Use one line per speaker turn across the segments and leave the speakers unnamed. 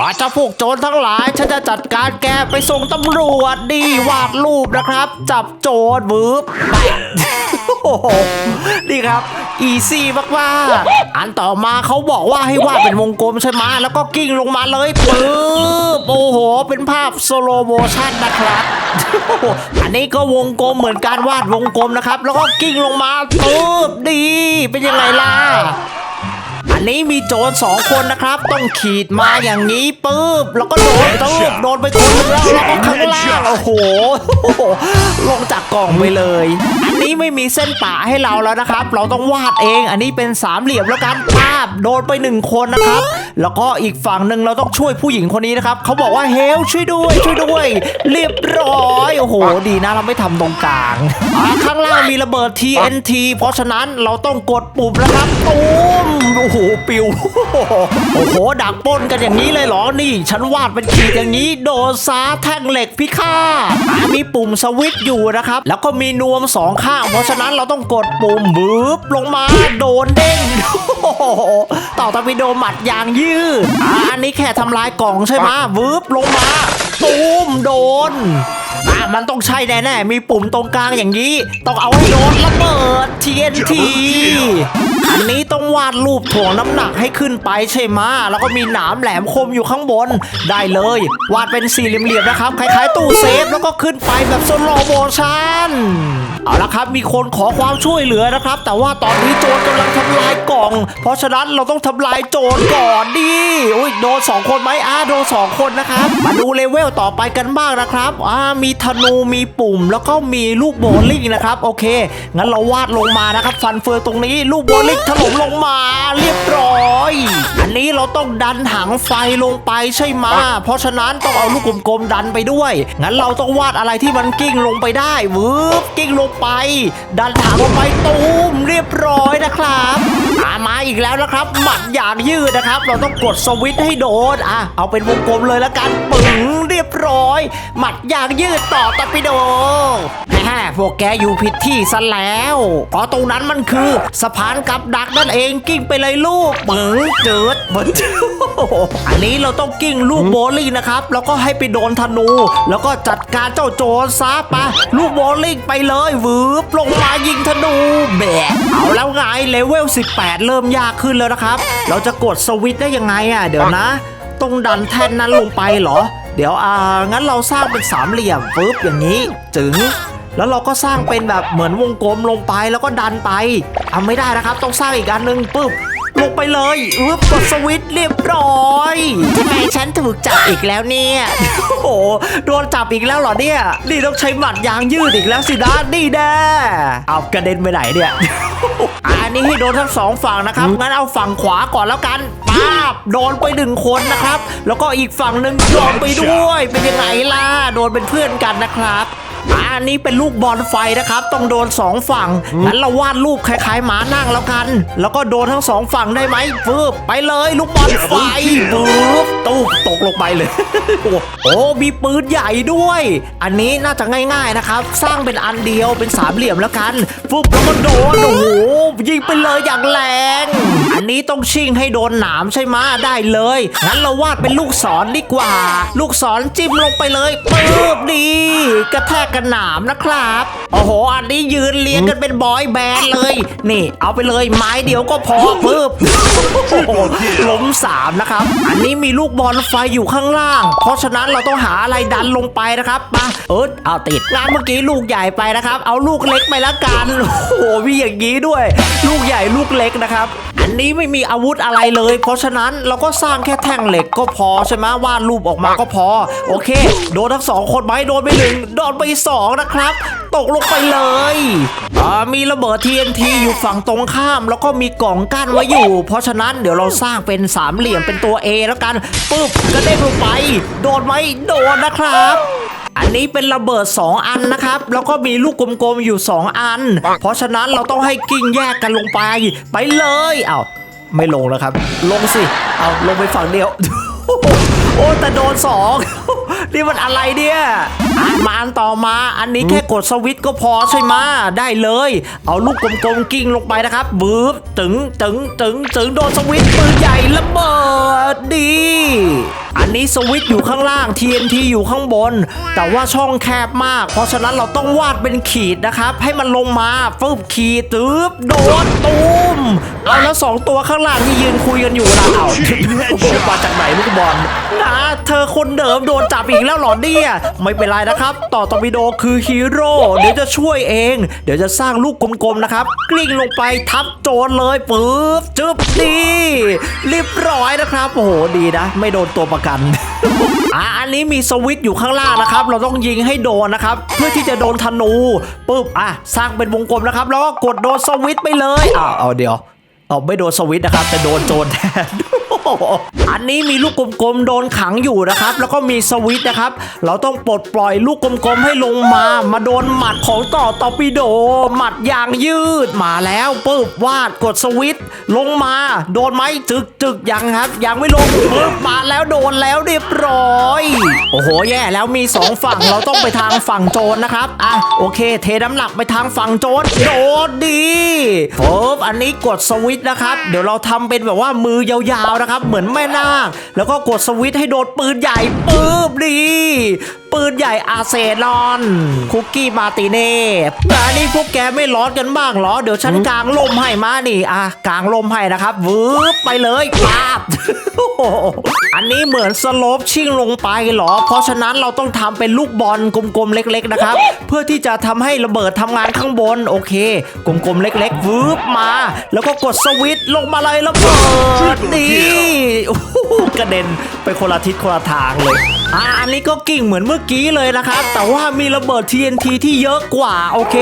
อาเจ้าพวกโจรทั้งหลาย ฉันจะจัดการแกไปส่งตำรวจดีวาดรูปนะครับ จับโจรวืบไปโอ้โหนี่ครับอีซี่มากๆอันต่อมาเขาบอกว่าให้วาดเป็นวงกลมใช่ไหมแล้วก็กิ้งลงมาเลยปึ๊บโอ้โห เป็นภาพสโลโมชั่นนะครับอันนี้ก็วงกลมเหมือนการวาดวงกลมนะครับ แล้วก็กิ้งลงมาปึ๊บดี เป็นยังไงล่ะ นนี้มีโจรสองคนนะครับ ต้องขีดมาอย่างนี้ปุ๊บแล้วก็โดนตุ๊บโดนไปคนหนึงแล้วแล้วก็ข้างล่างโอ้โหลงจากกล่องไปเลย อันนี้ไม่มีเส้นป่าให้เราแล้วนะครับ เราต้องวาดเอง อันนี้เป็นสามเหลี่ยมแล้วกันภาพโดนไปหนึ่งคนนะครับ แล้วก็อีกฝั่งหนึ่งเราต้องช่วยผู้หญิงคนนี้นะครับเขาบอกว่าเฮลช่วยด้วยช่วยด้วย เรียบร้อยโอ้โห ดีนะเราไม่ทำตรงกลางอ่าข้างล่างมีระเบิด TNT เพราะฉะนั้นเราต้องกดปุ่มแล้วครับตูมโอ้โหปิวโอ้โหดักป้นกันอย่างนี้เลยเหรอนี่ ฉันวาดเป็นขีดอย่างนี้ โดนซาแท่งเหล็กพิฆาตอ่ามีปุ่มสวิตช์อยู่นะครับ แล้วก็มีนวมสองข้าง เพราะฉะนั้นเราต้องกดปุ่มบึ๊บลงมาโดนเด้งต่อตะวิโดหมัดยางยืดอ,อันนี้แค่ทำลายกล่องใช่ไหมบึ๊บลงมาตูมโดนอะมันต้องใช่แน่ๆมีปุ่มตรงกลางอย่างนี้ ต้องเอาให้โดนระเบิด TNT อันนี้ต้องวาดรูปถ่วงน้ำหนักให้ขึ้นไปใช่ไหมแล้วก็มีหนามแหลมคมอยู่ข้างบน ได้เลย วาดเป็นสี่เหลี่ยมๆนะครับ คล้ายๆตู้เซฟแล้วก็ขึ้นไปแบบสโลโมชันเอาละครับ มีคนขอความช่วยเหลือนะครับ แต่ว่าตอนนี้โจรกำลังทำลายก อง เพราะฉะนั้นเราต้องทำลายโจรก่อนดิอุ้ยโดนสองคนไหมอ่าโดนสองคนนะครับ มาดูเลเวลต่อไปกันบ้างนะครับอ่ามีธนูมีปุ่ม แล้วก็มีลูกโบลิ่งนะครับ โอเค งั้นเราวาดลงมานะครับ ฟันเฟืองตรงนี้ลูกโบลิ่งถล่มลงมาเรียบร้อย อันนี้เราต้องดันถังไฟลงไปใช่ไหมเพราะฉะนั้นต้องเอาลูกกลมๆดันไปด้วย งั้นเราต้องวาดอะไรที่มันกิ้งลงไปได้วืบกิ้งลงไป ดันถังลงไปตูมเรียบร้อยนะครับอ่ามาอีกแล้วนะครับ หมัดอย่างยืดนะครับ เราต้องกดสวิตช์ให้โดนอะเอาเป็นวงกลมเลยละกันปึ๋งเรียบร้อย หมัดอย่างยืดต่อตะปิโดแฮ่พวกแกอยู่ผิดที่ซะแล้วเพราะตรงนั้นมันคือสะพานกับดักนั่นเองกิ้งไปเลยลูกปึ๋งเจิดเหมือนอันนี้เราต้องกิ้งลูกโบลิ่งนะครับ แล้วก็ให้ไปโดนธนู แล้วก็จัดการเจ้าโจรซะปะลูกโบลิ่งไปเลยวืบลงมายิงธนูแบะเอาแล้วไงเลเวล18เริ่มยากขึ้นแล้วนะครับ เราจะกดสวิตช์ได้ยังไงอะ เดี๋ยวนะ ต้องดันแท่นนั้นลงไปเหรอ เดี๋ยวอ่างั้นเราสร้างเป็นสามเหลี่ยมปึ๊บอย่างนี้จึงแล้วเราก็สร้างเป็นแบบเหมือนวงกลมลงไปแล้วก็ดันไปทำไม่ได้นะครับ ต้องสร้างอีกอันหนึ่งปึ๊บลงไปเลยอึ๊บกดสวิตช์เรียบร้อยทำไมฉันถูกจับอีกแล้วเนี่ยโอ้โหโดนจับอีกแล้วเหรอเนี่ย นี่ต้องใช้หมัดยางยืดอีกแล้วสินะนี่แน่เอากระเด็นไปไหนเนี่ยอั นนี้ให้โดนทั้งสองฝั่งนะครับ งั้นเอาฝั่งขวาก่อนแล้วกันป้าบโดนไปหนึ่งคนนะครับ แล้วก็อีกฝั่งหนึ่งโดนไปด้วย เป็นยังไงล่ะ โดนเป็นเพื่อนกันนะครับ อันนี้เป็นลูกบอลไฟนะครับ ต้องโดนสองฝั่งงั้นเราวาดรูปคล้ายๆหมานั่งแล้วกัน แล้วก็โดนทั้งสองฝั่งได้ไหมฟืบไปเลยลูกบอลไฟฟืบตู้มตกลงไปเลย โอ้มีปืนใหญ่ด้วย อันนี้น่าจะง่ายๆนะครับ สร้างเป็นอันเดียวเป็นสามเหลี่ยมแล้วกันฟึบแล้วก็โดนโอ้โหยิงไปเลยอย่างแรง อันนี้ต้องชิ่งให้โดนหนามใช่ไหมะได้เลยงั้นเราวาดเป็นลูกศรดีกว่า ลูกศรจิ้มลงไปเลยปึ๊บดีกระแทกกันหนามนะครับ โอ้โห อันนี้ยืนเรียงกันเป็นบอยแบนด์เลย นี่ เอาไปเลยไม้เดียวก็พอปึ๊บโอ้โหล้มสามนะครับ อันนี้มีลูกบอลไฟอยู่ข้างล่าง เพราะฉะนั้นเราต้องหาอะไรดันลงไปนะครับมาเออเอาติดงานเมื่อกี้ลูกใหญ่ไปนะครับ เอาลูกเล็กไปละกันโอ้โหมีอย่างนี้ด้วย ลูกใหญ่ลูกเล็กนะครับ อันนี้ไม่มีอาวุธอะไรเลย เพราะฉะนั้นเราก็สร้างแค่แท่งเหล็กก็พอใช่ไหมวาดรูปออกมาก็พอ โอเค โดนทั้งสองคนไหมโดนไปหนึ่งโดนไปสองนะครับ ตกลงไปเลยมีระเบิด TNT อยู่ฝั่งตรงข้าม แล้วก็มีกล่องกั้นไว้อยู่ เพราะฉะนั้นเดี๋ยวเราสร้างเป็นสามเหลี่ยมเป็นตัว A แล้วกันปึ๊บกระเด้งลงไป โดนไหมโดนนะครับอันนี้เป็นระเบิด 2 อันนะครับ แล้วก็มีลูกกลมๆอยู่ 2 อัน เพราะฉะนั้นเราต้องให้กิ้งแยกกันลงไป ไปเลยเอาวไม่ลงแล้วครับ ลงสิ เอาลงไปฝั่งเดียว โอ้แต่โดนสองนี่มันอะไรเนี่ย มาอันต่อมาอันนี้แค่กดสวิตช์ก็พอใช่ไหมได้เลย เอาลูกกลมๆกิ้งลงไปนะครับบึ๊บตึงตึงตึงตึงโดนสวิตช์ปืนใหญ่ระเบิดดี อันนี้สวิตช์อยู่ข้างล่าง TNT อยู่ข้างบน แต่ว่าช่องแคบมาก เพราะฉะนั้นเราต้องวาดเป็นขีดนะครับ ให้มันลงมาฟึบขีดตึ๊บโดดตูมเอาแล้วสองตัวข้างล่างที่ยืนคุยกันอยู่ล่ะเอาโอ้โหมาจากไหนลูกบอลนะเธอคนเดิมโดนจับอีกแล้วหรอเนี่ยไม่เป็นไรนะนะครับ ต่อตอร์ปิโดคือฮีโร่เดี๋ยวจะช่วยเอง เดี๋ยวจะสร้างลูกกลมๆนะครับ กลิ้งลงไปทับโจรเลยปึ๊บจึ๊บดีเรียบร้อยนะครับโอ้โหดีนะ ไม่โดนตัวประกันอะอันนี้มีสวิตช์อยู่ข้างล่างนะครับ เราต้องยิงให้โดนนะครับ เพื่อที่จะโดนธนูปึ๊บอะสร้างเป็นวงกลมนะครับ แล้วก็กดโดนสวิตช์ไปเลยอ้าวเอาเดี๋ยวเอาไม่โดนสวิตช์นะครับแต่โดนโจรแทน อันนี้มีลูกกลมๆโดนขังอยู่นะครับ แล้วก็มีสวิตนะครับ เราต้องปลดปล่อยลูกกลมๆให้ลงมา มาโดนหมัดของต่อตอปิโด หมัดยางยืดมาแล้วปึ๊บวาดกดสวิตลงมา โดนไหมจึกจึกยังครับ ยังไม่ลงปึ๊บมาแล้วโดนแล้วเรียบร้อย โอ้โหแย่แล้วมีสองฝั่งเราต้องไปทางฝั่งโจรนะครับอะโอเค เทน้ำหนักไปทางฝั่งโจรโดดดีปึ๊บอันนี้กดสวิตช์นะครับ เดี๋ยวเราทำเป็นแบบว่ามือยาวๆนะครับ เหมือนแม่นาคแล้วก็กดสวิตช์ให้โดนปืนใหญ่ปึ๊บดี ปืนใหญ่อาเซนอน คุกกี้มาติเน่อันนี้พวกแกไม่ร้อนกันบ้างเหรอ เดี๋ยวฉันกางลมให้มานี่อะกางลมให้นะครับวืบไปเลยปาบอันนี้เหมือนสโลปชิ่งลงไปเหรอ เพราะฉะนั้นเราต้องทำเป็นลูกบอลกลมๆเล็ก ๆนะครับ เพื่อที่จะทำให้ระเบิดทำงานข้างบนโอเค กลมๆเล็กๆวืบมา แล้วก็กดสวิตช์ลงมาเลยระเบิดดี โอ้โหกระเด็นไปคนละทิศคนละทางเลยอ่าอันนี้ก็กิ่งเหมือนเมื่อกี้เลยนะครับ แต่ว่ามีระเบิด TNT ที่เยอะกว่าโอเค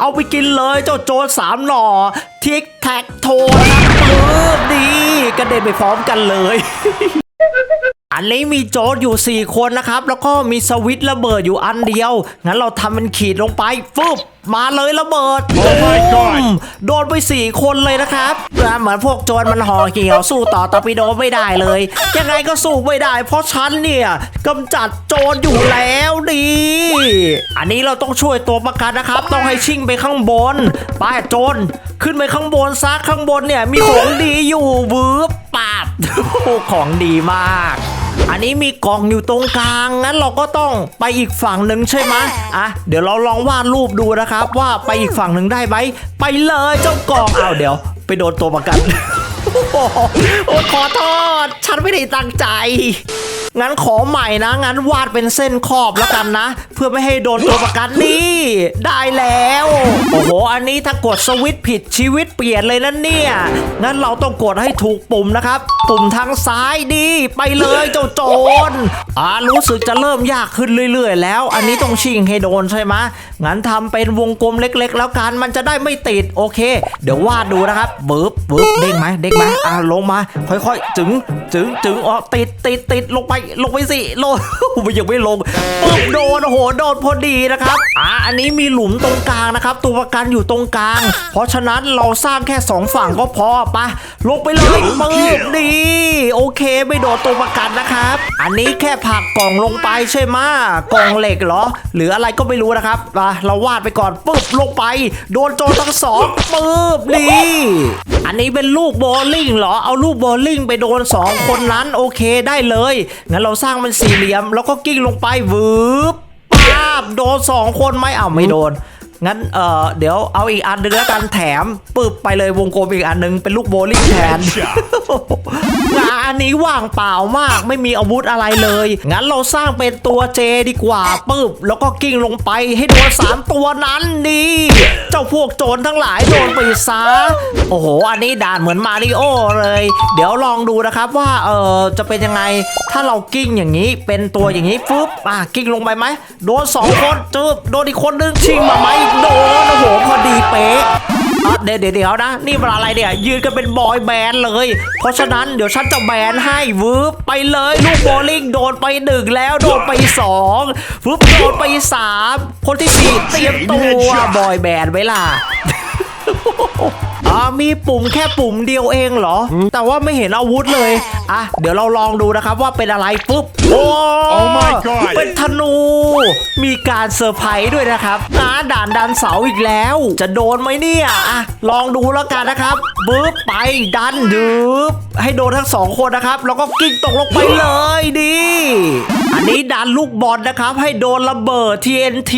เอาไปกินเลยเจ้าโจรสามหน่อทิกแท็กโทนะปึ๊บดีกระเด็นไปพร้อมกันเลย อันนี้มีโจรอยู่ 4 คนนะครับ แล้วก็มีสวิตช์ระเบิดอยู่อันเดียว งั้นเราทำเป็นขีดลงไปฟึบมาเลยระเบิด
Oh my god
ตุ้มโดนไป 4 คนเลยนะครับเหมือนพวกโจรมันห่อเกี่ยวสู้ต่อตอร์ปิโดไม่ได้เลย ยังไงก็สู้ไม่ได้ เพราะฉันเนี่ยกำจัดโจรอยู่แล้วดี อันนี้เราต้องช่วยตัวประกันนะครับ ต้องให้ชิ่งไปข้างบนไป้าโจรขึ้นไปข้างบนซะข้างบนเนี่ยมีของดีอยู่วืบปาบของดีมาก อันนี้มีกล่องอยู่ตรงกลางงั้นเราก็ต้องไปอีกฝั่งหนึ่งใช่ไหมอะเดี๋ยวเราลองวาดรูปดูนะครับ ว่าไปอีกฝั่งหนึ่งได้ไหมไปเลยเจ้ากล่องอ้าวเดี๋ยว ไปโดนตัวประกันโอ้โหโอ้ขอโทษฉันไม่ได้ตั้งใจงั้นขอใหม่นะ งั้นวาดเป็นเส้นขอบแล้วกันนะ เพื่อไม่ให้โดนตัวประกันนี่ได้แล้ว โอ้โห อันนี้ถ้ากดสวิตช์ผิดชีวิตเปลี่ยนเลยนะเนี่ย งั้นเราต้องกดให้ถูกปุ่มนะครับปุ่มทางซ้ายดี ไปเลยเจ้าโจรอ่ารู้สึกจะเริ่มยากขึ้นเรื่อย ๆ แล้ว อันนี้ต้องชิงให้โดนใช่ไหมงั้นทำเป็นวงกลมเล็ก ๆ แล้วกันมันจะได้ไม่ติดโอเค เดี๋ยววาดดูนะครับบึ๊บบึ๊บเด้งไหมเด้งไหมอ่าลงมา ค่อยๆจึงจึงจึงอ๋อติดติดติดลงไปลงไปสิลงมันยังไม่ลงปึ๊บโดนโอ้โหโดนพอดีนะครับอ่าอันนี้มีหลุมตรงกลางนะครับ ตัวประกันอยู่ตรงกลาง เพราะฉะนั้นเราสร้างแค่สองฝั่งก็พอปะลงไปเลยปึ๊บดีโอเคไม่โดนตัวประกันนะครับ อันนี้แค่ผักกล่องลงไปใช่ไหมกล่องเหล็กเหรอ หรืออะไรก็ไม่รู้นะครับอะเราวาดไปก่อนปึ๊บลงไป โดนโจรทั้งสองปึ๊บดีอันนี้เป็นลูกโบว์ลิ่งเหรอเอาลูกโบว์ลิ่งไปโดนสองคนนั้นโอเคได้เลยงั้นเราสร้างเป็นสี่เหลี่ยม แล้วก็กิ้งลงไปวืบป้าบโดนสองคนไหมอ้าวไม่โดน งั้นเอ่อเดี๋ยวเอาอีกอันหนึงแล้วกันแถมปึ๊บไปเลยวงกลมอีกอันหนึงเป็นลูกโบว์ลิ่งแทนงานอันนี้ว่างเปล่ามากไม่มีอาวุธอะไรเลย งั้นเราสร้างเป็นตัวเจดีกว่าปึ๊บแล้วก็กิ้งลงไปให้โดนสามตัวนั้นดีเจ้าพวกโจรทั้งหลายโดนไปซะโอ้โห อันนี้ด่านเหมือนมาริโอเลย เดี๋ยวลองดูนะครับว่าเออจะเป็นยังไงถ้าเรากิ้งอย่างนี้เป็นตัวอย่างนี้ฟึบอะกิ้งลงไปไหมโดนสองคนจึบโดนอีกคนนึงชิงมาไหมโดนโอ้โหพอดีเป๊ะอะเดี๋ยวเดี๋ยวเดี๋ยวนะ นี่มันอะไรเนี่ย ยืนกันเป็นบอยแบนด์เลย เพราะฉะนั้นเดี๋ยวฉันจะแบนให้วืบไปเลยลูกโบว์ลิ่งโดนไปหนึ่งแล้วโดนไปสองวืบโดนไปสามคนที่สี่เตรียมตัวบอยแบนด์ไว้ล่ะ อ่ามีปุ่มแค่ปุ่มเดียวเองเหรอ แต่ว่าไม่เห็นอาวุธเลย อะ เดี๋ยวเราลองดูนะครับว่าเป็นอะไรปุ๊บ โอ้
Oh my god
เป็นธนู มีการเซอร์ไพรส์ด้วยนะครับอ่าด่านดันเสาอีกแล้ว จะโดนไหมเนี่ย อะ ลองดูแล้วกันนะครับบึ๊บไปดันดึบให้โดนทั้งสองคนนะครับ แล้วก็กิ้งตกลงไปเลยดีการลูกบอลนะครับ ให้โดนระเบิด TNT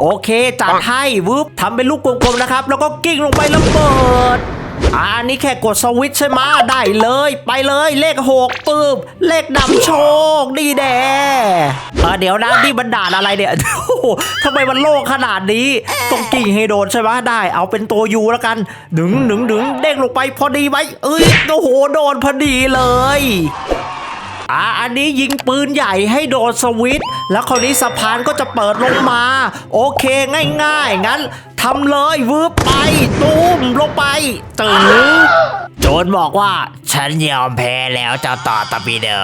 โอเคจัดให้วืบทำเป็นลูกกลมๆนะครับ แล้วก็กิ้งลงไประเบิดอ่านี่แค่กดสวิตช์ใช่ไหมะได้เลย ไปเลยเลขหกปึ๊บเลขนำโชคดีแดเออเดี๋ยวนะนี่มันด่านอะไรเนี่ยโอ้โหทำไมมันโล่งขนาดนี้ต้องกิ่งให้โดนใช่ไหมะได้ เอาเป็นตัวยูแล้วกันดึงดึงดึงเด้งลงไปพอดีไหมเอ้ยโอ้โหโดนพอดีเลย อ่าอันนี้ยิงปืนใหญ่ให้โดนสวิตช์แล้วคราวนี้สะพานก็จะเปิดลงมา โอเคง่ายๆ งั้นทำเลยวืบไปตุ้มลงไปตึงโจนบอกว่า ฉันยอมแพ้แล้วเจ้าต่อตะปีเดอ